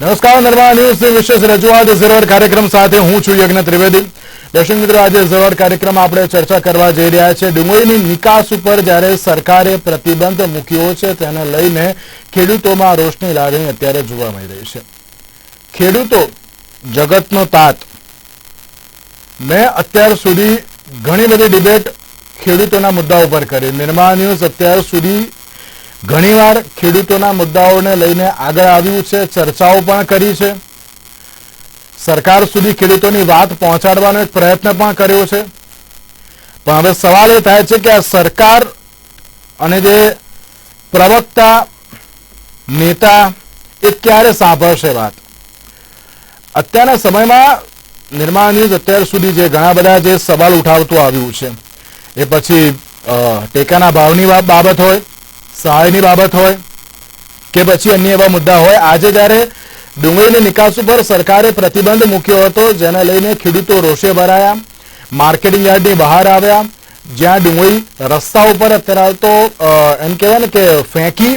નમસ્કાર નર્મદા ન્યૂઝ. વિશેષ રજૂઆત ઝરોડ કાર્યક્રમ સાથે હું છું યજ્ઞ ત્રિવેદી. દર્શક મિત્રો, આજે ઝરોડ કાર્યક્રમ આપણે ચર્ચા કરવા જઈ રહ્યા છે ડુંગળીની નિકાસ ઉપર જ્યારે સરકારે પ્રતિબંધ મૂક્યો છે, તેને લઈને ખેડૂતોમાં રોષની લાગણી અત્યારે જોવા મળી રહી છે. ખેડૂતો, જગતનો તાત. મેં અત્યાર સુધી ઘણી બધી ડિબેટ ખેડૂતોના મુદ્દા ઉપર કરી. નિર્માણ ન્યૂઝ અત્યાર સુધી ઘણીવાર ખેડૂતોના મુદ્દાઓને લઈને આગળ આવ્યું છે, ચર્ચાઓ પણ કરી છે. સરકાર સુધી ખેડૂતોની વાત પહોંચાડવાનો એક પ્રયત્ન પણ કર્યો છે. પણ હવે સવાલ એ થાય છે કે આ સરકાર અને જે પ્રવક્તા, નેતા, એ ક્યારે સાંભળશે વાત? અત્યારના સમયમાં નિર્માણ ન્યૂઝ અત્યાર સુધી જે ઘણા બધા જે સવાલ ઉઠાવતું આવ્યું છે, એ પછી ટેકાના ભાવની બાબત હોય. સહાયની બાબત હોય કે પછી અન્ય એવા મુદ્દા હોય. આજે જ્યારે ડુંગળીની નિકાસ ઉપર સરકારે પ્રતિબંધ મૂક્યો હતો, જેને લઈને ખેડૂતો રોષે ભરાયા, માર્કેટિંગ યાર્ડની બહાર આવ્યા, જ્યાં ડુંગળી રસ્તા ઉપર અત્યારે તો એમ કહેવાય ને કે ફેંકી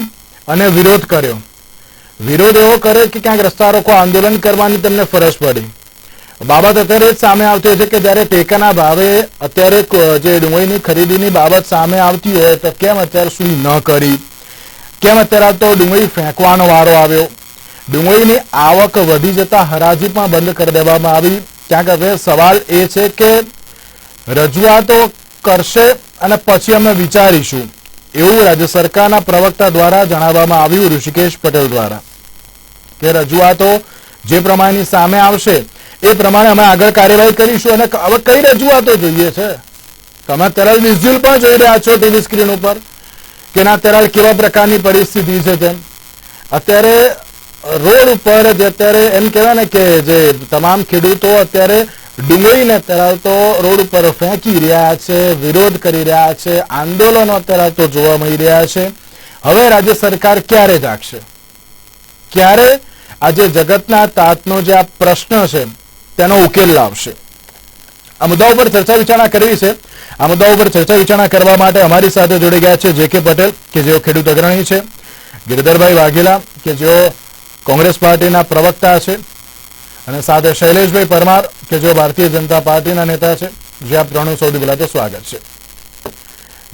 અને વિરોધ કર્યો. વિરોધ એવો કરે કે ક્યાંક રસ્તા રોકો આંદોલન કરવાની તેમને ફરજ પડી. બાબત અત્યારે જ સામે આવતી છે કે જ્યારે ટેકાના ભાવે અત્યારે જે ડુંગળીની ખરીદીની બાબત સામે આવતી હોય તો કેમ અત્યાર સુધી ન કરી? કેમ અત્યારે તો ડુંગળી ફેંકવાનો વારો આવ્યો? ડુંગળીની આવક વધી જતા હરાજી પણ બંધ કરી દેવામાં આવી. ક્યાંક હવે સવાલ એ છે કે રજૂઆતો કરશે અને પછી અમે વિચારીશું. એવું રાજ્ય સરકારના પ્રવક્તા દ્વારા જણાવવામાં આવ્યું ઋષિકેશ પટેલ દ્વારા કે રજૂઆતો જે પ્રમાણેની સામે આવશે એ પ્રમાણે અમે આગળ કાર્યવાહી કરીશું અને હવે કઈ રજૂઆતો જોઈએ છે? તમે તરલ વિઝ્યુઅલ પણ જોઈ રહ્યા છો ટીવી સ્ક્રીન ઉપર. કે ના તરલ કેવા પ્રકારની પરિસ્થિતિ છે તેમ. અત્યારે રોડ ઉપર જે અત્યારે એમ કહેવાય ને કે જે તમામ ખેડૂતો અત્યારે ડુંગળીને તો રોડ ઉપર ફેંકી રહ્યા છે, વિરોધ કરી રહ્યા છે, આંદોલનો અત્યારે તો જોવા મળી રહ્યા છે. હવે રાજ્ય સરકાર ક્યારે જાગશે? ક્યારે? આજે જગતના તાતનો જે આ પ્રશ્ન છે તેનો ઉકેલ લાવશે. આ મુદ્દા ઉપર ચર્ચા વિચારણા કરવી છે. આ મુદ્દા ઉપર ચર્ચા વિચારણા કરવા માટે અમારી સાથે જોડી ગયા છે જે કે પટેલ, કે જેઓ ખેડૂત અગ્રણી છે. ગિરધરભાઈ વાઘેલા, કે જેઓ કોંગ્રેસ પાર્ટીના પ્રવક્તા છે. અને સાથે શૈલેષભાઈ પરમાર, કે જેઓ ભારતીય જનતા પાર્ટીના નેતા છે. જે આપ ત્રણું સૌથી પહેલા તો સ્વાગત છે.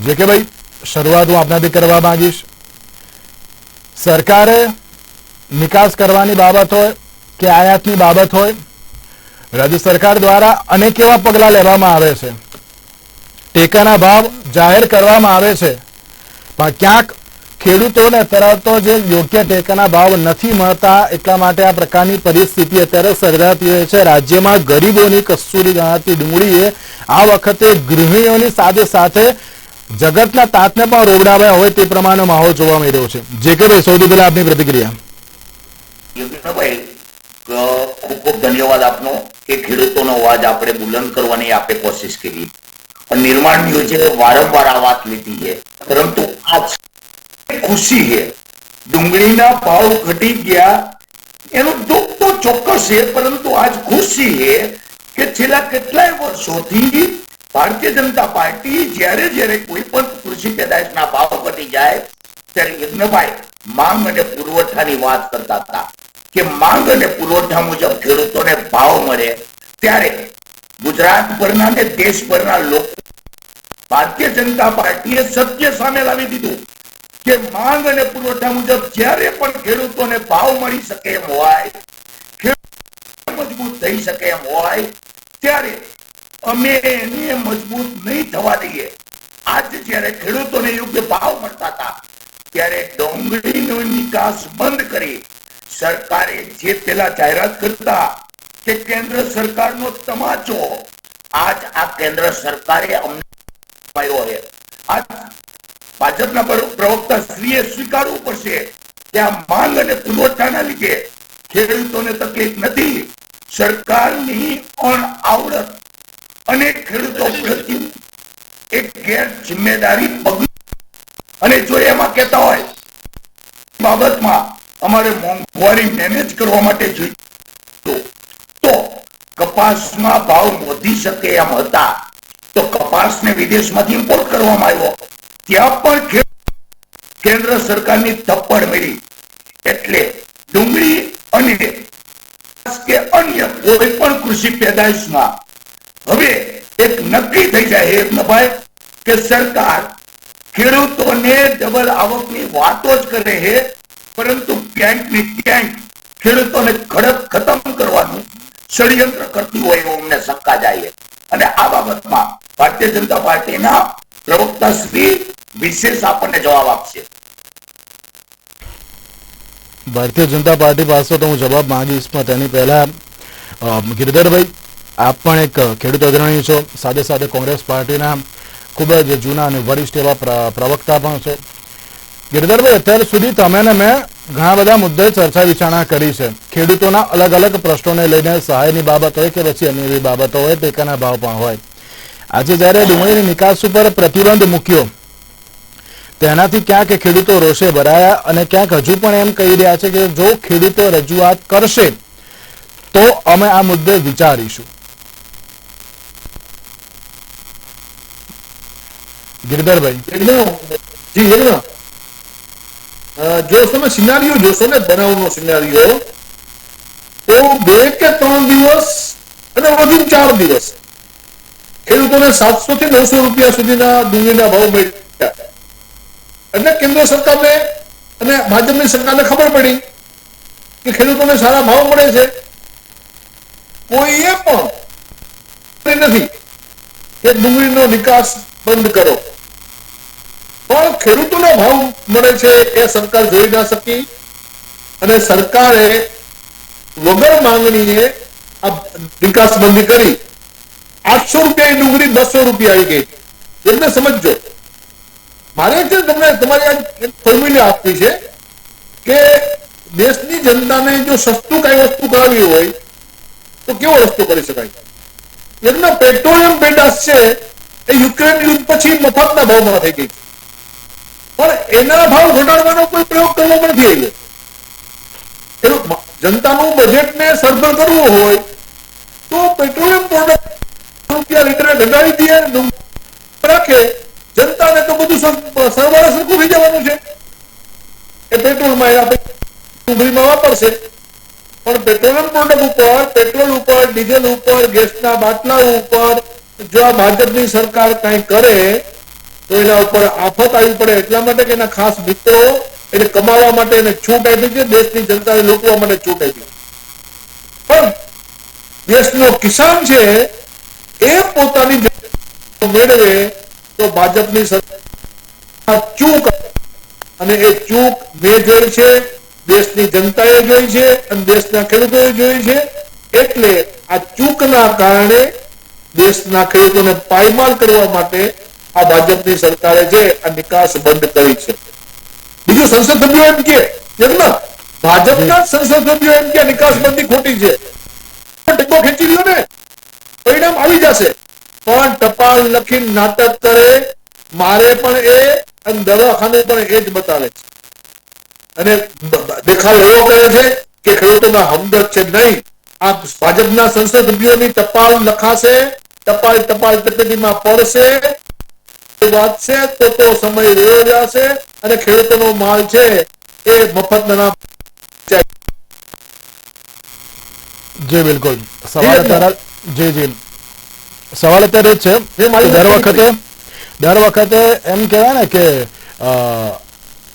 જે કે ભાઈ, શરૂઆત હું આપનાથી કરવા માંગીશ. સરકારે નિકાસ કરવાની બાબત હોય, કે આયાતની બાબત હોય રાજ્ય સરકાર દ્વારા અનેક એવા પગલાં લેવામાં આવે છે. ટેકાના ભાવ જાહેર કરવામાં આવે છે. પણ ક્યાંક ખેડૂતોને તરતો જે યોગ્ય ટેકાના ભાવ નથી મળતા એટલા માટે આ પ્રકારની પરિસ્થિતિ અત્યારે સર્જાતી હોય છે. રાજ્યમાં ગરીબોની કસ્તુરી ગણાતી ડુંગળીએ આ વખતે ગૃહિણીઓની સાથે સાથે જગતના તાતને પણ રોવડાવ્યા હોય તે પ્રમાણે માહોલ જોવા મળી રહ્યો છે. જે કે ભાઈ સૌથી પહેલા આપની પ્રતિક્રિયા. ખૂબ ખૂબ ધન્યવાદ આપનો કે ખેડૂતોનો અવાજ આપણે બુલંદ કરવાની આપે કોશિશ કરી. નિર્માણ ન્યૂઝે વારંવાર આ વાત લીધી છે. પરંતુ આજ ખુશી છે. ડુંગળીના ભાવ ઘટી ગયા. એનું દુઃખ તો ચોક્કસ છે, પરંતુ આજ ખુશી છે કે છેલ્લા કેટલાય વર્ષોથી ભારતીય જનતા પાર્ટી જ્યારે જ્યારે કોઈ પણ કૃષિ પેદાશના ભાવ ઘટી જાય, ત્યારે યજ્ઞભાઈ માંગ અને પુરવઠાની વાત કરતા હતા. કે માંગ અને પુરવઠા મુજબ ખેડૂતોને ભાવ મળે, ત્યારે ગુજરાત ભરના અને દેશભરના લોકો ભારતીય જનતા પાર્ટીએ સત્ય સામે લાવી દીધું કે માંગ અને પુરવઠા મુજબ જ્યારે પણ ખેડૂતોને ભાવ મળી શકે એમ હોય મજબૂત થઈ શકે એમ હોય, ત્યારે અમે એને મજબૂત નહીં થવા દઈએ. આજે જ્યારે ખેડૂતોને યોગ્ય ભાવ મળતા હતા, ત્યારે ડોંગળીનો નિકાસ બંધ કરી સરકારે જે પેલા જાહેરાત કરતા કે કેન્દ્ર સરકારનો તમાચો. આજ આ કેન્દ્ર સરકારે અમને પાયો છે. આજ ભાજપના પ્રવક્તા શ્રીએ સ્વીકારવું પડશે કે આ માંગ અને પુરવઠાના લીધે ખેડૂતોને તકલીફ નથી, સરકારની અણઆવડત અને ખેડૂતો પ્રત્યે એક ગેર જિમ્મેદારી પગલું અને જો એમાં કહેતા હોય, બાબતમાં અમારે મોંઘવારી મેનેજ કરવા માટે જોઈએ તો- કપાસમાં ભાવ વધી શકે એમ હતા. તો કપાસને વિદેશમાંથી ઇમ્પોર્ટ કરવામાં આવ્યો. ત્યાં પણ કેન્દ્ર સરકારની થપ્પડ મળી. એટલે ડુંગળી અને અન્ય કોઈ પણ કૃષિ પેદાશમાં. હવે એક નક્કી થઈ જાય યજ્ઞભાઈ, કે સરકાર ખેડૂતોને ડબલ આવકની વાતો જ કરે છે પરંતુ ક્યાંક ને ક્યાંક ખેડૂતોને ખડક ખતમ કરવાનું ષડયંત્ર કરતી હોય એવું અમને શંકા જાય અને આ બાબતમાં ભારતીય જનતા પાર્ટીના પ્રવક્તા શ્રી વિશેષ આપણને જવાબ આપશે. ભારતીય જનતા પાર્ટી પાસે તો હું જવાબ માંગીશ, પણ તેની પહેલા ગિરધરભાઈ, આપ પણ એક ખેડૂત અગ્રણી છો. સાથે સાથે કોંગ્રેસ પાર્ટીના ખૂબ જ જૂના અને વરિષ્ઠ એવા પ્રવક્તા પણ છો. ગિરધરભાઈ, અત્યાર સુધી તમે ને મેં ઘણા બધા મુદ્દે ચર્ચા વિચારણા કરી છે. ખેડૂતોના અલગ અલગ પ્રશ્નોને લઈને સહાયની બાબત હોય કે પછી અન્ય એવી બાબતો હોય, ટેકાના ભાવ પણ હોય. આજે જ્યારે ડુંગળીની નિકાસ ઉપર પ્રતિબંધ મૂક્યો, તેનાથી ક્યાંક ખેડૂતો રોષે ભરાયા અને ક્યાંક હજુ પણ એમ કહી રહ્યા છે કે જો ખેડૂતો રજૂઆત કરશે, તો અમે આ મુદ્દે વિચારીશું. ગિરધરભાઈ, જી જો તમે સિનારીઓ જોશો ને, બનાવનો સિનારીઓ તો બે કે ત્રણ દિવસ અને વધુ ચાર દિવસ ખેડૂતોને સાતસો થી નવસો રૂપિયા સુધીના ડુંગળીના ભાવ મળ્યા. એટલે કેન્દ્ર સરકારને અને ભાજપની સરકારને ખબર પડી કે ખેડૂતોને સારા ભાવ મળે છે. કોઈએ પણ નથી કે ડુંગળીનો નિકાસ બંધ કરો. પણ ખેડૂતોને ભાવ મળે છે એ સરકાર જોઈ ના શકી. અને સરકારે વગર માંગણીએ આ નિકાસ બંધી કરી. આઠસો રૂપિયાની ડુંગળી બસો રૂપિયા આવી ગઈ. એમને સમજજો. મારે છે તમને, તમારી આ ફોર્મ્યુલા આપવી છે કે દેશની જનતાને જો સસ્તું કઈ વસ્તુ કરાવી હોય, તો કેવો રસ્તો કરી શકાય? એમના પેટ્રોલિયમ પેદાશ છે, એ યુક્રેન યુદ્ધ પછી મફતના ભાવમાં થઈ ગઈ પણ એના ભાવ ઘટાડવાનો કોઈ પ્રયોગ કરવો નથી આવ્યો એવું બજેટ બજેટને સરભર કરવું હોય તો પેટ્રોલિયમ પ્રોડક્ટ રૂપિયા લીટરે ઘટાડી દે રાખે. જનતાને તો બધું સર- સરવાળે સરખું થઈ જવાનું છે. એ પેટ્રોલમાં એ આપણે ડુંગળીમાં વાપરશે. પણ પેટ્રોલિયમ પ્રોડક્ટ ઉપર પેટ્રોલ ઉપર ડીઝલ ઉપર, ગેસના બાટલા ઉપર જો આ ભાજપની સરકાર કઈ કરે તો એના ઉપર આફત આવી પડે એટલા માટે કે એના ખાસ મિત્રો એને કમાવા માટે એને છૂટ આપી છે, દેશની જનતાને લૂંટવા માટે છૂટ આપી પણ દેશનો કિસાન છે, એ પોતાની મેળવે તો ભાજપની સરકાર ચૂક અને એ ચૂક મેં જોઈ છે, દેશની જનતાએ જોઈ છે, અને દેશના ખેડૂતોએ જોઈ છે, એટલે આ ચૂકના કારણે દેશના ખેડૂતોને પાયમાલ કરવા માટે આ ભાજપની સરકારે જે આ નિકાસ બંધ કરી છે. બીજું સંસદ એમ કે ભાજપના સંસદ એમ કે નિકાસ બંધી ખોટી છે. ટેકો ખેંચી લ્યો ને, પરિણામ આવી જશે. પણ ટપાલ લખી નાટક કરે, મારે પણ એ અને દવાખાને પણ એ જ બતાવે છે. અને દેખાવ એવો કરે છે કે ખેડૂતોના હમદર્દ છે નહીં. આ ભાજપના સંસદ સભ્યોની ટપાલ લખાશે, ટપાલ ટપાલ ટપેટીમાં પડશે વાત તો તો સમય રહ્યો જશે અને ખેડૂતોનો માલ છે એ મફતના જી બિલકુલ. સવાલ અત્યારે જી. જી સવાલ અત્યારે છે. દર વખતે દર વખતે એમ કહેવાય ને કે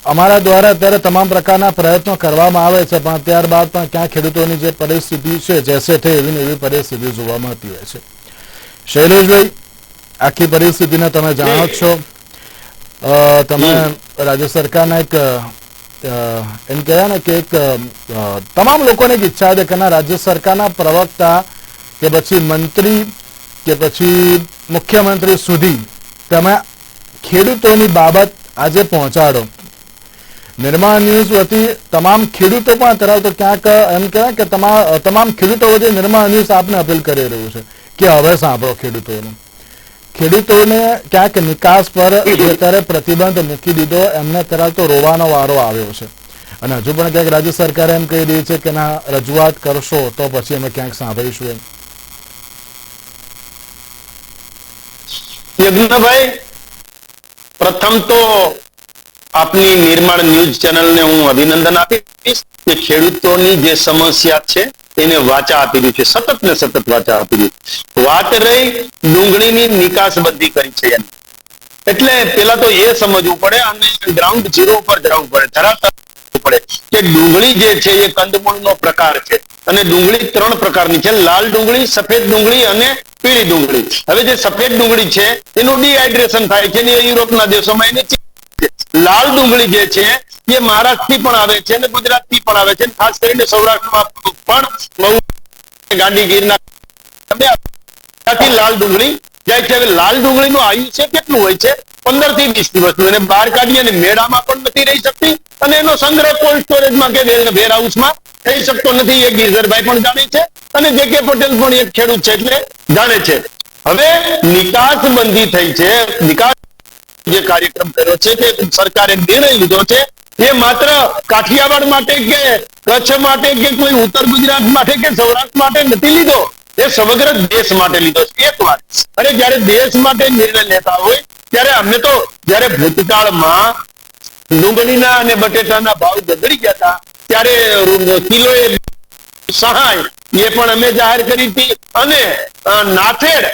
અમારા દ્વારા અત્યારે તમામ પ્રકારના પ્રયત્નો કરવામાં આવે છે પણ ત્યારબાદ પણ ક્યાં ખેડૂતોની જે પરિસ્થિતિ છે જેસે થઈ એવી ને એવી પરિસ્થિતિ જોવા મળતી હોય છે. શૈલેષભાઈ આખી પરિસ્થિતિને તમે જાણો છો. તમે રાજ્ય સરકારના એક એમ કહેવાય ને કે એક તમામ લોકોને એક ઈચ્છા છે કે રાજ્ય સરકારના પ્રવક્તા કે પછી મંત્રી કે પછી મુખ્યમંત્રી સુધી તમે ખેડૂતોની બાબત આજે પહોંચાડો. નિર્માણ ન્યૂઝ વતી તમામ ખેડૂતો પણ ધરાવતો ક્યાંક એમ કહેવાય કે તમા- તમામ ખેડૂતો વચ્ચે નિર્માણ ન્યૂઝ આપને અપીલ કરી રહ્યું છે. કે હવે સાંભળો ખેડૂતોને. ખેડૂતોને ક્યાંક નિકાસ પર જે. અત્યારે પ્રતિબંધ મૂકી દીધો એમને અત્યારે તો રોવાનો વારો આવ્યો છે. અને હજુ પણ ક્યાંક રાજ્ય સરકારે એમ કહી રહી છે કે ના રજૂઆત કરશો તો પછી અમે ક્યાંક સાંભળીશું એમ. યજ્ઞભાઈ પ્રથમ તો આપની નિર્માણ ન્યૂઝ ચેનલને હું અભિનંદન આપીશ કે ખેડૂતોની જે સમસ્યા છે એને વાચા આપી દીધી છે, સતત ને સતત વાચા આપી દીધી વાત રહી ડુંગળીની નિકાસબંધી કરી છે એટલે પેલા તો એ સમજવું પડે અને ગ્રાઉન્ડ ઝીરો ઉપર જવું પડે ધરાતર પડે કે ડુંગળી જે છે એ કંદમૂળનો પ્રકાર છે અને ડુંગળી ત્રણ પ્રકારની છે, લાલ ડુંગળી, સફેદ ડુંગળી અને પીળી ડુંગળી. હવે જે સફેદ ડુંગળી છે, એનું ડિહાઇડ્રેશન થાય છે યુરોપના દેશોમાં એની લાલ ડુંગળી જે છે એ મહારાષ્ટ્રથી પણ આવે છે અને ગુજરાતથી પણ આવે છે ખાસ કરીને સૌરાષ્ટ્રમાં પણ ગાંધી ગીરના લાલ ડુંગળી, જાય છે. હવે લાલ ડુંગળીનું આયુષ્ય કેટલું હોય છે? પંદરથી વીસ દિવસનું એને બહાર કાઢી અને મેળામાં પણ નથી રહી શકતી. અને એનો સંગ્રહ કોલ્ડ સ્ટોરેજમાં કે વેર હાઉસમાં થઈ શકતો નથી. એ ગીરધરભાઈ પણ જાણે છે. અને જે કે પટેલ પણ એક ખેડૂત છે એટલે જાણે છે. હવે નિકાસ બંધી થઈ છે. નિકાસ જે કાર્યક્રમ કર્યો છે તે સરકારે નિર્ણય લીધો છે એ માત્ર કાઠિયાવાડ માટે કે કચ્છ માટે કે કોઈ ઉત્તર ગુજરાત માટે કે સૌરાષ્ટ્ર માટે નથી લીધો? એ સમગ્ર દેશ માટે લીધો છે. એક વાત. અને જયારે દેશ માટે નિર્ણય લેતા હોય ત્યારે અમે તો જયારે ભૂતકાળમાં ડુંગળીના અને બટેટાના ભાવ ગગડી ગયા હતા ત્યારે કિલોએ સહાય એ પણ અમે જાહેર કરી હતી. અને અ, નાફેડ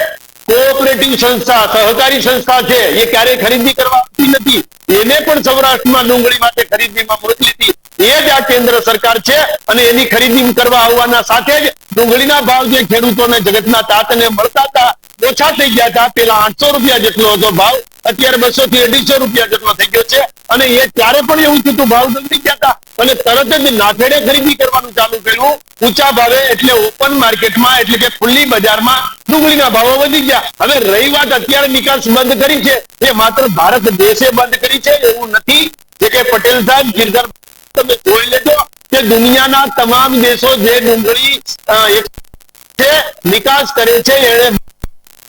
કોઓપરેટિવ સંસ્થા, સહકારી સંસ્થા છે. એ ક્યારે ખરીદી કરવા આવતી નથી. એને પણ સૌરાષ્ટ્રમાં ડુંગળી માટે ખરીદીમાં મોકલી હતી. એ જ આ કેન્દ્ર સરકાર છે અને એની ખરીદી કરવા આવવાના સાથે જ ડુંગળીના ભાવ જે ખેડૂતોને જગતના તાતને મળતા હતા, ઓછા થઈ ગયા હતા. પેલા આઠસો રૂપિયા જેટલો હતો ભાવ. અત્યારે બસો થી અઢીસો રૂપિયા જેટલો થઈ ગયો છે. અને એ ત્યારે પણ એવું થયું હતું, ભાવ બગડી ગયા અને તરત જ નાફેડે ખરીદી કરવાનું ચાલુ કર્યું. ઊંચા ભાવે એટલે ઓપન માર્કેટમાં એટલે કે ખુલ્લી બજારમાં ડુંગળીના ભાવો વધી ગયા. હવે રહી વાત અત્યારે નિકાસ બંધ કરી છે. એ માત્ર ભારત દેશે બંધ કરી છે, એવું નથી. જે કે પટેલ સાહેબ, ગિરધર તમે જોઈ લેજો કે દુનિયાના તમામ દેશો જે ડુંગળી નિકાસ કરે છે એને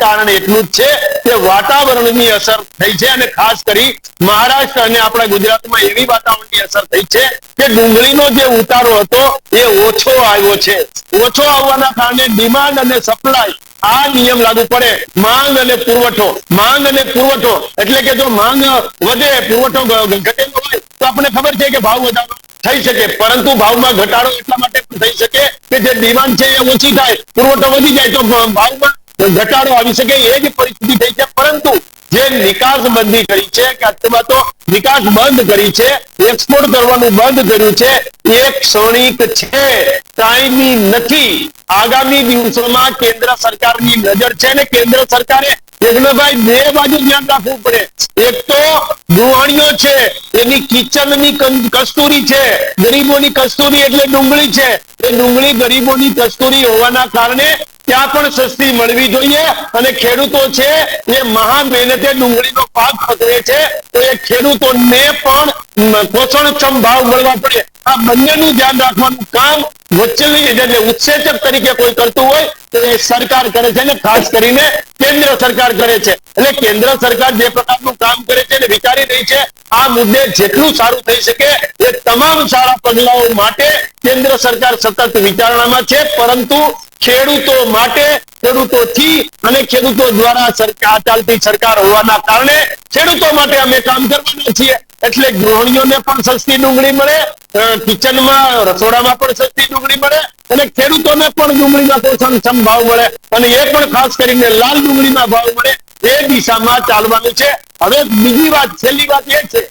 કારણ એટલું જ છે કે વાતાવરણની અસર થઈ છે અને ખાસ કરી મહારાષ્ટ્ર અને આપણા ગુજરાતમાં એવી વાતાવરણની અસર થઈ છે કે ડુંગળીનો જે ઉતારો હતો એ ઓછો આવ્યો છે. ઓછો આવવાના કારણે ડિમાન્ડ અને સપ્લાય આ નિયમ લાગુ પડે. માંગ અને પુરવઠો, માંગ અને પુરવઠો, એટલે કે જો માંગ વધે, પુરવઠો ઘટેલો હોય, તો આપણને ખબર છે કે ભાવ વધારો થઈ શકે. પરંતુ ભાવમાં ઘટાડો એટલા માટે પણ થઈ શકે કે જે ડિમાન્ડ છે એ ઓછી થાય, પુરવઠો વધી જાય, તો ભાવમાં ઘટાડો આવી શકે એ પરિસ્થિતિ થઈ છે. પરંતુ જે નિકાસ બંધી કરી છે, કે અથવા તો નિકાસ બંધ કરી છે એક્સપોર્ટ કરવાનું બંધ કર્યું છે, એ ક્ષણિક છે, કાયમી નથી. આગામી દિવસોમાં કેન્દ્ર સરકારની નજર છે ને કેન્દ્ર સરકારે યજ્ઞભાઈ, બે બાજુ ધ્યાન રાખવું પડે. એક તો ગૃહાણીઓ છે, એની કિચનની કસ્તુરી છે, ગરીબોની કસ્તુરી એટલે ડુંગળી છે. એ ડુંગળી ગરીબોની કસ્તુરી હોવાના કારણે ત્યાં પણ સસ્તી મળવી જોઈએ અને ખેડૂતો છે એ મહા મહેનતે ડુંગળીનો પાક પકવે છે તો એ ખેડૂતોને પણ પોષણક્ષમ ભાવ મળવા પડે. આ બંનેનું ધ્યાન રાખવાનું કામ વચ્ચેની એટલે ઉત્સેચક તરીકે કોઈ કરતું હોય તો એ સરકાર કરે છે ને ખાસ કરીને કેન્દ્ર સરકાર કરે છે. એટલે કેન્દ્ર સરકાર જે પ્રકારનું કામ કરે છે અને વિચારી રહી છે, આ મુદ્દે જેટલું સારું થઈ શકે એ તમામ સારા પગલાઓ માટે કેન્દ્ર સરકાર સતત વિચારણામાં છે. પરંતુ ખેડૂતો માટે, ખેડૂતોથી અને ખેડૂતો દ્વારા સરકાર, ચાલતી સરકાર હોવાના કારણે ખેડૂતો માટે અમે કામ કરવાના છીએ. એટલે ગૃહિણીઓને પણ સસ્તી ડુંગળી મળે કિચનમાં, રસોડામાં પણ સસ્તી ડુંગળી મળે અને ખેડૂતોને પણ ડુંગળીના પોષણક્ષમ ભાવ મળે. અને એ પણ ખાસ કરીને લાલ ડુંગળીના ભાવ મળે. એ દિશામાં ચાલવાનું છે. હવે બીજી વાત, છેલ્લી વાત એ છે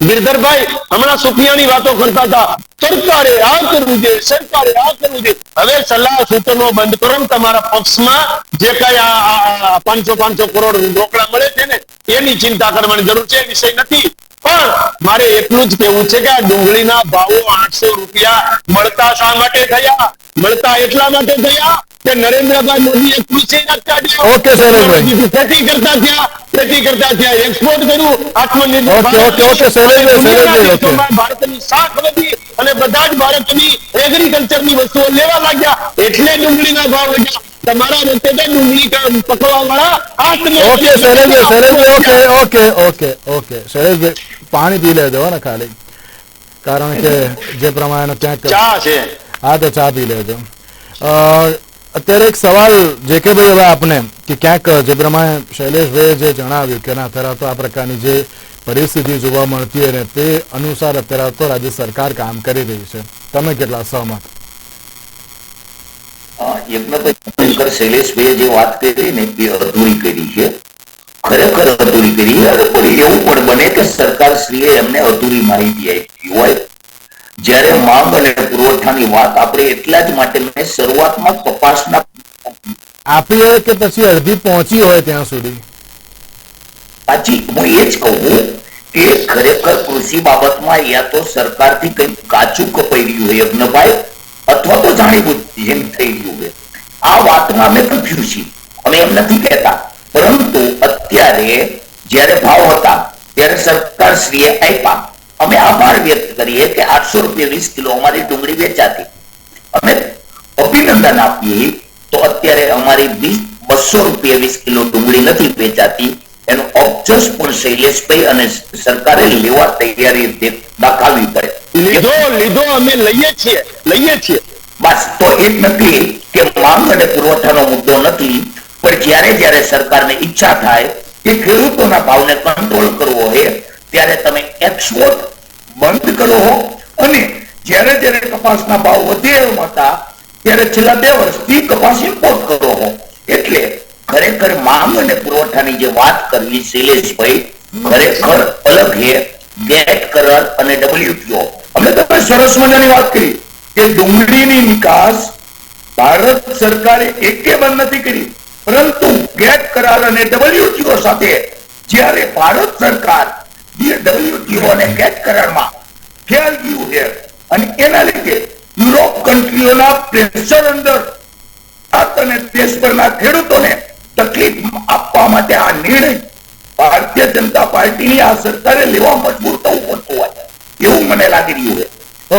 ગિરધરભાઈ, હમણાં સુફિયાની વાતો કરતા હતા. સરકારે આ કરવું જોઈએ, સરકારે આ કરવું જોઈએ. હવે સલાહ સૂચનો બંધ કરો ને તમારા પક્ષમાં જે કઈ આ પાંચસો પાંચસો કરોડ રોકડા મળે છે ને, એની ચિંતા કરવાની જરૂર છે વિષય નથી. પણ મારે એટલું જ કેવું છે કે આ ડુંગળીના ભાવો આઠસો રૂપિયા મળતા શા માટે થયા મળતા એટલા માટે થયા કે નરેન્દ્રભાઈ મોદીએ કૃષિ કાઢ્યો ઓકે, શૈલેષભાઈ. ખેતી કરતા થયા ખેતી કરતા થયા એક્સપોર્ટ કર્યું આત્મનિર્ભર ઓકે, ઓકે, શૈલેષભાઈ, ઓકે. ભારતની શાખ વધી અને બધા જ ભારતની એગ્રીકલ્ચરની વસ્તુઓ લેવા લાગ્યા એટલે ડુંગળીના ભાવ વધ્યા તમારા વખતે તો ડુંગળી પકડવા વાળા okay Shaileshbhai Shaileshbhai okay okay okay okay. Shaileshbhai પાણી પી લેજો ને ખાલી. કારણ કે જે પ્રમાણે ક્યાંક ચા છે. હા તો ચા પી લેજો. અત્યારે એક સવાલ જે કે ભાઈ હવે આપને કે ક્યાંક જે પ્રમાણે શૈલેષભાઈએ જે જણાવ્યું કે ના અત્યારે તો આ પ્રકારની જે પરિસ્થિતિ જોવા મળતી હોય ને તે અનુસાર અત્યારે તો રાજ્ય સરકાર કામ કરી રહી છે. તમે કેટલા સહમત? યજ્ઞભાઈ શંકર શૈલેષભાઈએ જે વાત કરી ને તે અધૂરી કરી છે. ખરેખર અધૂરી કરી. અને એવું પણ બને કે સરકાર શ્રીએ એમને અધૂરી માહિતી આપી હોય. જ્યારે માંગ અને પુરવઠાની વાત આપણે એટલા જ માટે મેં શરૂઆતમાં તપાસના આપી હોય કે પછી અડધી પહોંચી હોય ત્યાં સુધી? પાછી હું એ જ કહું કે ખરેખર કૃષિ બાબતમાં યા તો સરકારથી કંઈક કાચું કપાઈ રહ્યું હોય યજ્ઞભાઈ અથવા તો જાણીબુદ્ધિ જેમ થઈ ગયું કે આ વાતમાં અમે કન્ફ્યુઝ છીએ અમે એમ નથી કહેતા. પરંતુ અત્યારે જ્યારે ભાવ હતા, ત્યારે સરકાર શ્રીએ આપ્યા. અમે આભાર વ્યક્ત કરીએ કે આઠસો રૂપિયા વીસ કિલો અમારી ડુંગળી વેચાતી. અમે અભિનંદન આપીએ તો અત્યારે અમારી વીસ, બસો રૂપિયા વીસ કિલો ડુંગળી નથી વેચાતી. એનો ઓબ્જસ પણ શૈલેષભાઈ અને સરકારે લેવા તૈયારી દાખવવી પડે. લીધો લીધો અમે લઈએ છીએ લઈએ છીએ. બસ, તો એમ નથી કે માંગ અને પુરવઠાનો મુદ્દો નથી, પણ જ્યારે જ્યારે સરકારને ઈચ્છા થાય કે ખેડૂતોના ભાવને કંટ્રોલ કરવો હોય, ત્યારે તમે એક્સપોર્ટ બંધ કરો અને જ્યારે જ્યારે કપાસના ભાવ વધે એમ હતા, ત્યારે છેલ્લા બે વર્ષથી કપાસ ઇમ્પોર્ટ કરો હો. એટલે ખરેખર માંગ અને પુરવઠાની જે વાત કરવી શૈલેષભાઈ, ખરેખર અલગ હે. ગેટ કરર અને ડબલ્યુટીઓ અમે તમે સરસ મજાની વાત કરી કે ડુંગળીની નિકાસ ભારત સરકારે એકે બંધ નથી કરી, પરંતુ ગેપ કરાર અને ડબલ્યુટીઓ સાથે જ્યારે ભારત સરકાર ડબલ્યુટીઓ અને ગેપ કરારમાં ફેલ ગયું છે અને એના લીધે યુરોપ કન્ટ્રીઓના પ્રેશર અંદર અને દેશભરના ખેડૂતોને તકલીફ આપવા માટે આ નિર્ણય ભારતીય જનતા પાર્ટીની આ સરકારે લેવા મજબૂર થવું પડતું હોય. એવું મને લાગી રહ્યું છે.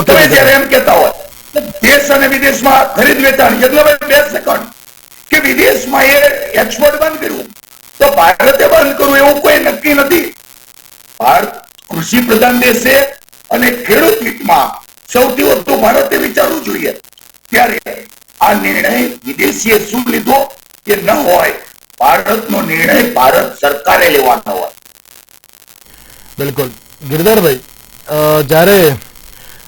તમે જયારે એમ કેતા હોય દેશ અને વિદેશમાં ખરીદ વેચાણ. એટલે બે સેકન્ડ કે વિદેશમાં એ એક્સપોર્ટ બંધ કર્યું. તો ભારતે બંધ કરવું એવું કોઈ નક્કી નથી. ભારત કૃષિ પ્રધાન દેશ છે અને ખેડૂત હિતમાં સૌથી વધુ ભારતે વિચારવું જોઈએ. ત્યારે આ નિર્ણય વિદેશીએ શું લીધો કે ન હોય ભારતનો નિર્ણય ભારત સરકારે લેવાનો હોય. બિલકુલ. ગિરધરભાઈ જ્યારે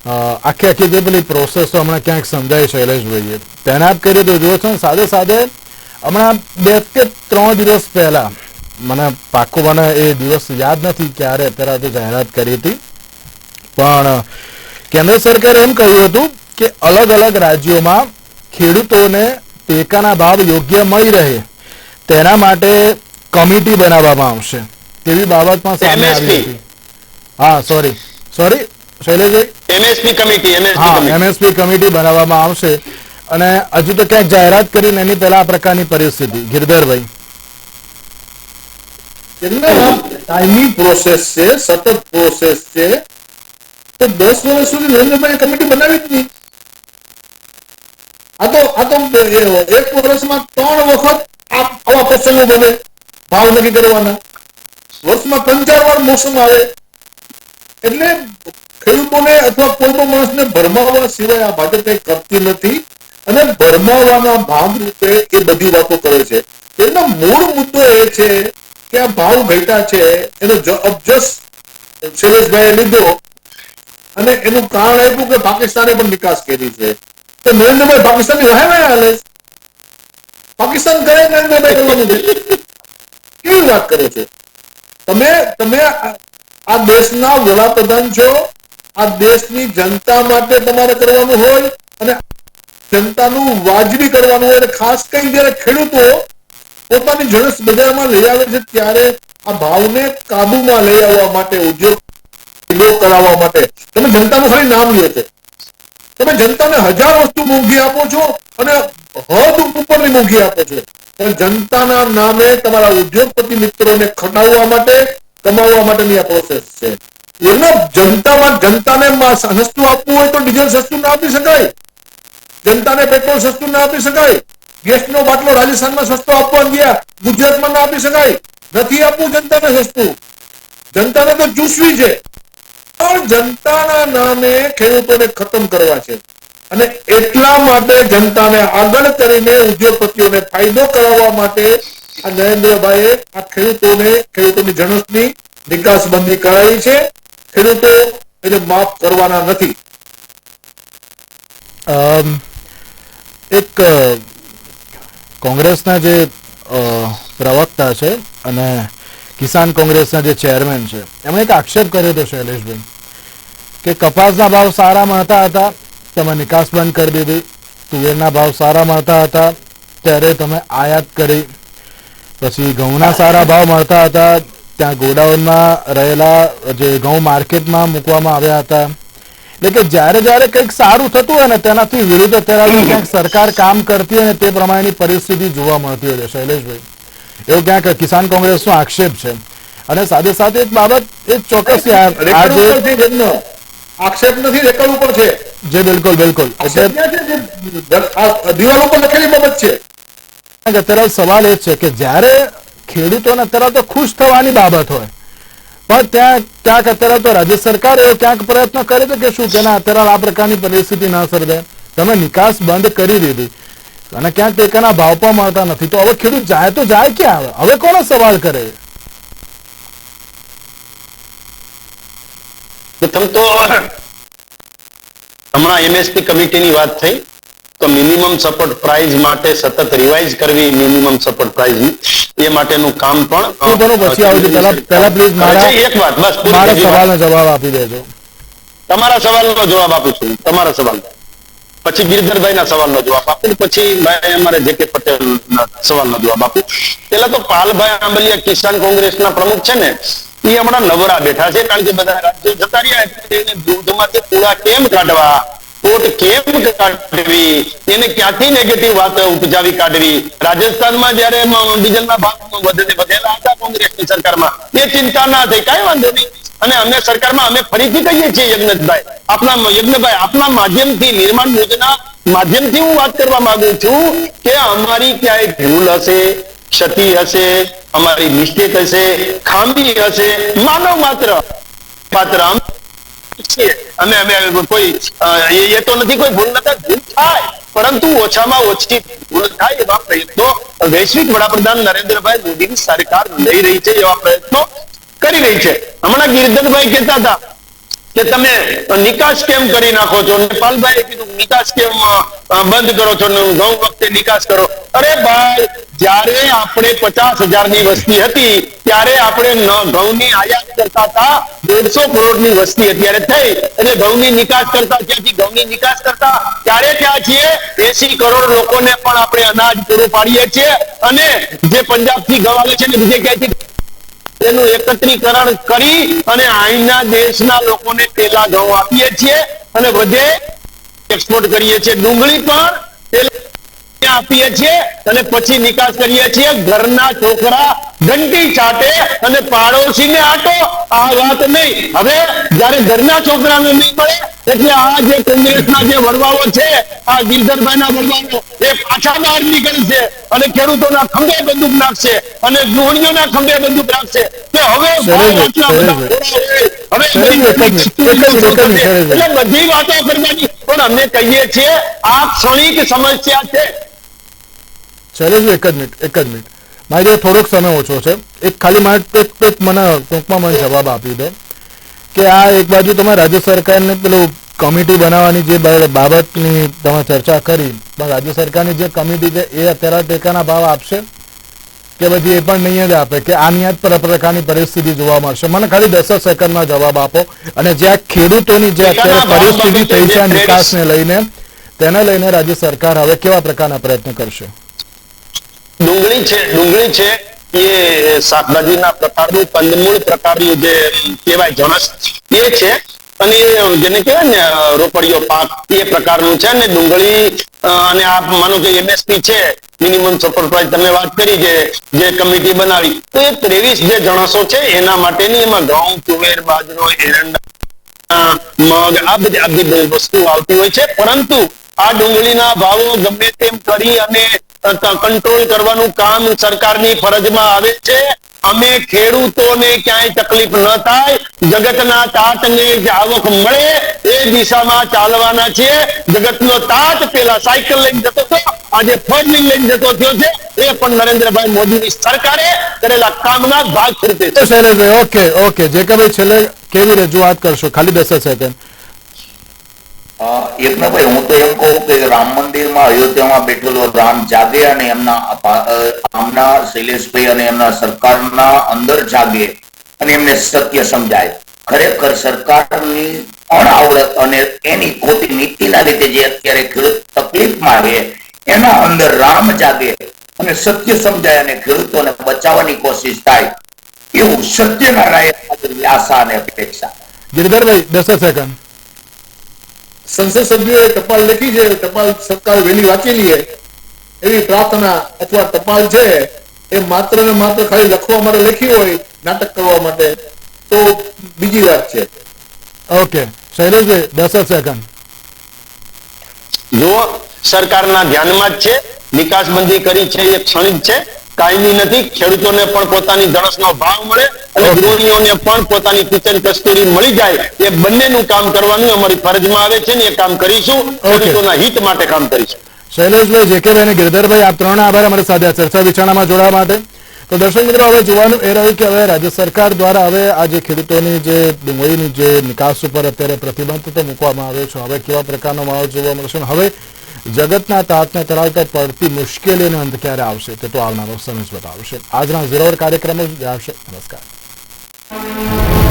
આખી આખી જે પેલી પ્રોસેસ હમણાં ક્યાંક સમજાય શૈલેષભાઈએ. તેને આપ કરી તો જુઓ છો સાથે સાથે હમણાં બે કે ત્રણ દિવસ પહેલા મને પાક્કું મને એ દિવસ યાદ નથી ક્યારે અત્યારે તો જાહેરાત કરી હતી. પણ કેન્દ્ર સરકારે એમ કહ્યું હતું કે અલગ અલગ રાજ્યોમાં ખેડૂતોને ટેકાના ભાવ યોગ્ય મળી રહે તેના માટે કમિટી બનાવવામાં આવશે. તેવી બાબત પણ સામે આવી હતી. હા સોરી સોરી શૈલેષભાઈ? એમએસપી કમિટી હા એમએસપી કમિટી બનાવવામાં આવશે. અને હજુ તો ક્યાંક જાહેરાત કરીને એની પહેલા આ પ્રકારની પરિસ્થિતિ. ગિરધરભાઈ. ટાઈમિંગ પ્રોસેસ છે સતત પ્રોસેસ છે? તો દસ વર્ષ સુધી નરેન્દ્રભાઈ કમિટી બનાવી જ નહીં આ તો આ તો એક વર્ષમાં ત્રણ વખત આવા પ્રસંગો બને. ભાવ નક્કી કરવાના. વર્ષમાં પંચાવન મોસમ આવે. એટલે ખેડૂતોને અથવા કોઈ પણ માણસને ભરમાવવા સિવાય આ ભાજપ કંઈ કરતી નથી. અને ભરમાવવાના ભાગરૂપે એ બધી વાતો કરે છે. એનો મૂળ મુદ્દો એ છે કે આ ભાવ ઘટ્યા છે. એનો અબજસ શૈલેષભાઈએ લીધો. અને એનું કારણ આપ્યું કે પાકિસ્તાને પણ નિકાસ કરી છે. તો નરેન્દ્રભાઈ પાકિસ્તાનની વાહે હાલે પાકિસ્તાન કરે નરેન્દ્રભાઈ કરવાનું કેવી વાત કરે છે? તમે તમે આ દેશના વડાપ્રધાન છો. આ દેશની જનતા માટે તમારે કરવાનું હોય અને જનતાનું વાજબી કરવાનું હોય ખાસ કરીને જયારે ખેડૂતો પોતાની જણસ બજારમાં લઈ આવે છે ત્યારે આ ભાવને કાબુમાં લઈ આવવા માટે, ઉદ્યોગ કરાવવા માટે તમે જનતાનું ખાલી નામ લે છે. તમે જનતાને હજાર વસ્તુ મોંઘી આપો છો અને હદ ઉપરની મોંઘી આપો છો. જનતાના નામે તમારા ઉદ્યોગપતિ મિત્રોને ખટાવવા માટે કમાવવા માટેની આ પ્રોસેસ છે. એનો જનતામાં જનતાને સસ્તું આપવું હોય તો ડીઝલ સસ્તું ના આપી શકાય. જનતાને પેટ્રોલ સસ્તું ના આપી શકાય. ગેસનો બાટલો રાજસ્થાનમાં સસ્તો આપવા ગયા, ગુજરાતમાં ના આપી શકાય. નથી આપવું જનતાને સસ્તું. જનતાને તો ચૂસવી છે. પણ જનતાના નામે ખેડૂતોને ખતમ કરવા છે. અને એટલા માટે જનતાને આગળ કરીને ઉદ્યોગપતિઓને ફાયદો કરાવવા માટે આ નરેન્દ્રભાઈએ આ ખેડૂતોને, ખેડૂતોની જણસની નિકાસબંધી કરાવી છે. ખેડૂતો એને માફ કરવાના નથી. એક કોંગ્રેસના જે પ્રવક્તા છે અને કિસાન કોંગ્રેસના જે ચેરમેન છે, એમણે એક આક્ષેપ કર્યો હતો શૈલેષભાઈ, કે કપાસના ભાવ સારા હતા હતા, તમે નિકાસ બંધ કરી દીધી, તુવેરના ભાવ સારા હતા હતા, ત્યારે તમે આયાત કરી પછી ઘઉંના સારા ભાવ મળતા હતા. ત્યાં ગોડાઉનમાં રહેલા જે ઘઉં માર્કેટમાં મૂકવામાં આવ્યા હતા. એટલે કે જ્યારે જ્યારે કંઈક સારું થતું હોય ને તેનાથી વિરુદ્ધ અત્યારે ક્યાંક સરકાર કામ કરતી હોય ને તે પ્રમાણેની પરિસ્થિતિ જોવા મળતી હોય છે. શૈલેષભાઈ એવું ક્યાંક કિસાન કોંગ્રેસનો આક્ષેપ છે. અને સાથે સાથે એક બાબત એ ચોક્કસ. આક્ષેપ નથી રેકોર્ડ ઉપર છે. જે બિલકુલ બિલકુલ. દિવાલ ઉપર લખેલી બાબત છે. અત્યારે સવાલ એ છે કે જ્યારે ખેડૂતોને અત્યારે તો ખુશ થવાની બાબત હોય. પણ ત્યાં ક્યાંક અત્યારે તો રાજ્ય સરકાર ક્યાંક પ્રયત્ન કરે છે કે શું કે અત્યારે આ પ્રકારની પરિસ્થિતિ ના સર્જાય. તમે નિકાસ બંધ કરી દીધી. અને ક્યાંક ટેકાના ભાવ પણ મળતા નથી. તો હવે ખેડૂત જાય તો જાય ક્યાં હવે? હવે કોનો સવાલ કરે? પ્રથમ તો હમણાં એમએસપી કમિટીની વાત થઈ. તો મિનિમમ સપોર્ટ પ્રાઇઝ માટે સતત રિવાઇઝ કરવી મિનિમમ સપોર્ટ પ્રાઇઝ એ માટેનું કામ પણ. પહેલા પહેલા પ્લીઝ મારા એક વાત બસ મારા સવાલનો જવાબ આપી દેજો. તમારા સવાલનો જવાબ આપું છું તમારા સવાલ. પછી ગિરધરભાઈ ના સવાલનો જવાબ આપું પછી ભાઈ અમારે જે કે પટેલ સવાલનો જવાબ આપું. પેલા તો પાલભાઈ આંબલિયા કિસાન કોંગ્રેસના પ્રમુખ છે ને એ હમણાં નવરા બેઠા છે કારણ કે બધા રાજ્યો જતા રહ્યા એટલે દૂધમાંથી પૂરા કેમ કાઢવા? કોટ કેમ કાઢવી? એને ક્યાંથી નેગેટિવ વાત ઉપજાવી કાઢવી? રાજસ્થાનમાં જયારે ડીઝલના ભાવ વધે વધેલા હતા કોંગ્રેસની સરકારમાં, એ ચિંતા ના થઈ કઈ વાંધો નહીં. અને અમે સરકારમાં અમે ફરીથી કહીએ છીએ યજ્ઞભાઈ આપના યજ્ઞભાઈ આપના માધ્યમથી નિર્માણ યોજના માધ્યમથી હું વાત કરવા માંગુ છું કે અમારી ક્યાંય ભૂલ હશે, ક્ષતિ હશે, અમારી મિસ્ટેક હશે, ખામી હશે, માનવ માત્ર માત્ર અમે અમે કોઈ એ તો નથી, કોઈ ભૂલ નથી, ભૂલ થાય. પરંતુ ઓછામાં ઓછી ભૂલ થાય એવા પ્રયત્નો વૈશ્વિક વડાપ્રધાન નરેન્દ્રભાઈ મોદીની સરકાર લઈ રહી છે એવા પ્રયત્નો કરી રહી છે. હમણાં ગિરધરભાઈ કહેતા હતા કે તમે નિકાસ કેમ કરી નાખો છો? નેપાલભાઈએ કીધું, નિકાસ કેમ બંધ કરો છો? ને ઘઉં વખતે નિકાસ કરો. અરે ભાઈ, જ્યારે આપણે પચાસ હજારની વસ્તી હતી, ત્યારે આપણે ઘઉંની આયાત કરતા હતા, દોઢસો કરોડની વસ્તી અત્યારે થઈ. એટલે ઘઉંની નિકાસ કરતા, ત્યાંથી ઘઉંની નિકાસ કરતા, ત્યારે ત્યાં છીએ, એસી કરોડ લોકોને પણ આપણે અનાજ પૂરું પાડીએ છીએ. અને જે પંજાબથી ઘઉં આવે છે ને બીજે ક્યાંયથી તેનું એકત્રીકરણ કરી અને અહીંના દેશના લોકોને પેલા ઘઉં આપીએ છીએ અને વધે એક્સપોર્ટ કરીએ છીએ. ડુંગળી પણ આપીએ છીએ અને પછી નિકાસ કરીએ છીએ. ઘરના છોકરા ઘંટી ચાટે અને પાડોશીને આટો. આ વાત નહીં. હવે જ્યારે ઘરના છોકરાને નહીં મળે એટલે આ જે કોંગ્રેસના જે વડવાઓ છે આ ગિરધરભાઈના વડવાઓ એ પાછા બહાર નીકળશે અને ખેડૂતોના ખંભે બંદૂક નાખશે અને ગૃહિણીઓના ખંભે બંદૂક નાખશે. કે હવે હવે બધી વાતો કરવાની પણ અમે કહીએ છીએ આ ક્ષણિક સમસ્યા છે. શૈલેષભાઈ એક જ મિનિટ એક જ મિનિટ. મારી જોડે થોડોક સમય ઓછો છે. એક ખાલી મારે મને ટૂંકમાં મને જવાબ આપી દો. કે આ એક બાજુ તમે રાજ્ય સરકારને પેલું કમિટી બનાવવાની જે બાબતની તમે ચર્ચા કરી રાજ્ય સરકારની જે કમિટી છે એ અત્યારે ટેકાના ભાવ આપશે? કે પછી એ પણ નહીં જ આપે કે આની આ પ્રકારની પરિસ્થિતિ જોવા મળશે? મને ખાલી દસ જ સેકન્ડમાં જવાબ આપો. અને જ્યાં ખેડૂતોની જે અત્યારે પરિસ્થિતિ થઈ છે નિકાસને લઈને તેને લઈને રાજ્ય સરકાર હવે કેવા પ્રકારના પ્રયત્ન કરશે? ડુંગળી છે ડુંગળી છે એ શાકભાજીના પ્રકારની કંદમૂળ પ્રકારની જે કહેવાય જણસ એ છે. અને જેને કહેવાય ને અ, રોકડીયો પાક એ પ્રકારનું છે. ને ડુંગળી અને આ માનો કે એમએસપી છે મિનિમમ સપોર્ટ પ્રાઇસ તમે વાત કરી કે જે કમિટી બનાવી તો એ ત્રેવીસ જે જણસો છે એના માટેની એમાં ઘઉં તુવેર બાજરો એરંડા મગ આ બધી આ બધી વસ્તુ આવતી હોય છે. પરંતુ આ ડુંગળીના ભાવો ગમે તેમ કરી અને કંટ્રોલ કરવાનું કામ સરકારની ફરજમાં આવે છે. અમે ખેડૂતોને ક્યાંય તકલીફ ન થાય. જગતના તાતને જે આવક મળે એ દિશામાં ચાલવાના છીએ. જગતનો તાત પેલા સાયકલ લઈને જતો હતો. આજે ફોર વ્હીલ લઈને જતો થયો છે. એ પણ નરેન્દ્રભાઈ મોદીની સરકારે કરેલા કામના ભાગ છે ઓકે ઓકે જે કે ભાઈ છેલ્લે કેવી રજૂઆત કરશો? ખાલી દસ સેકન્ડ યજ્ઞભાઈ, હું તો એમ કહું કે રામ મંદિરમાં અયોધ્યામાં બેઠેલો રામ જાગે અને એમના આમના શૈલેષભાઈ અને એમના સરકારના અંદર જાગે અને એમને સત્ય સમજાય. ખરેખર સરકારની અણઆવડત અને એની ખોટી નીતિના લીધે જે અત્યારે ખેડૂત તકલીફમાં રહે એના અંદર રામ જાગે અને સત્ય સમજાય અને ખેડૂતોને બચાવવાની કોશિશ થાય, એવું સત્યનારાયણ આશા અને અપેક્ષા. ગિરધરભાઈ, દસ સેકન્ડ. સંસદ સભ્યોએ ટપાલ લખી છે ટપાલ સરકાર વહેલી વાંચેલી છે. એવી પ્રાર્થના અથવા ટપાલ છે એ માત્ર ને માત્ર ખાલી લખવા માટે લખી હોય નાટક કરવા માટે તો બીજી વાત છે. ઓકે. શૈલેષભાઈ દસ સેકન્ડ જો સરકારના ધ્યાનમાં જ છે નિકાસબંધી કરી છે એ ક્ષણિક છે. કાયમી નથી ખેડૂતોને પણ પોતાની ધણસનો ભાવ મળે અને Okay. પણ પોતાની કિચન કસ્તુરી મળી જાય. એ બંનેનું કામ કરવાનું અમારી ફરજમાં આવે છે ને એ કામ કરીશું. ખેડૂતોના હિત માટે કામ કરીશું. શૈલેષભાઈ જેકેભાઈ અને ગિરધરભાઈ આપ ત્રણ આભાર અમારી સાથે ચર્ચા વિચારણામાં જોડાવા માટે. તો દર્શક મિત્રો હવે જોવાનું એ રહ્યું કે હવે રાજ્ય સરકાર દ્વારા હવે આ જે ખેડૂતોની જે ડુંગળીની જે નિકાસ ઉપર અત્યારે પ્રતિબંધ તો મૂકવામાં આવ્યો છે. હવે કેવા પ્રકારનો માહોલ જોવા મળશે હવે જગતના તાતને તરાવતા પડતી મુશ્કેલીનો અંત ક્યારે આવશે તે તો આવનારો સમય બતાવશે. આજના ઝીરો કાર્યક્રમ જ આવશે. નમસ્કાર.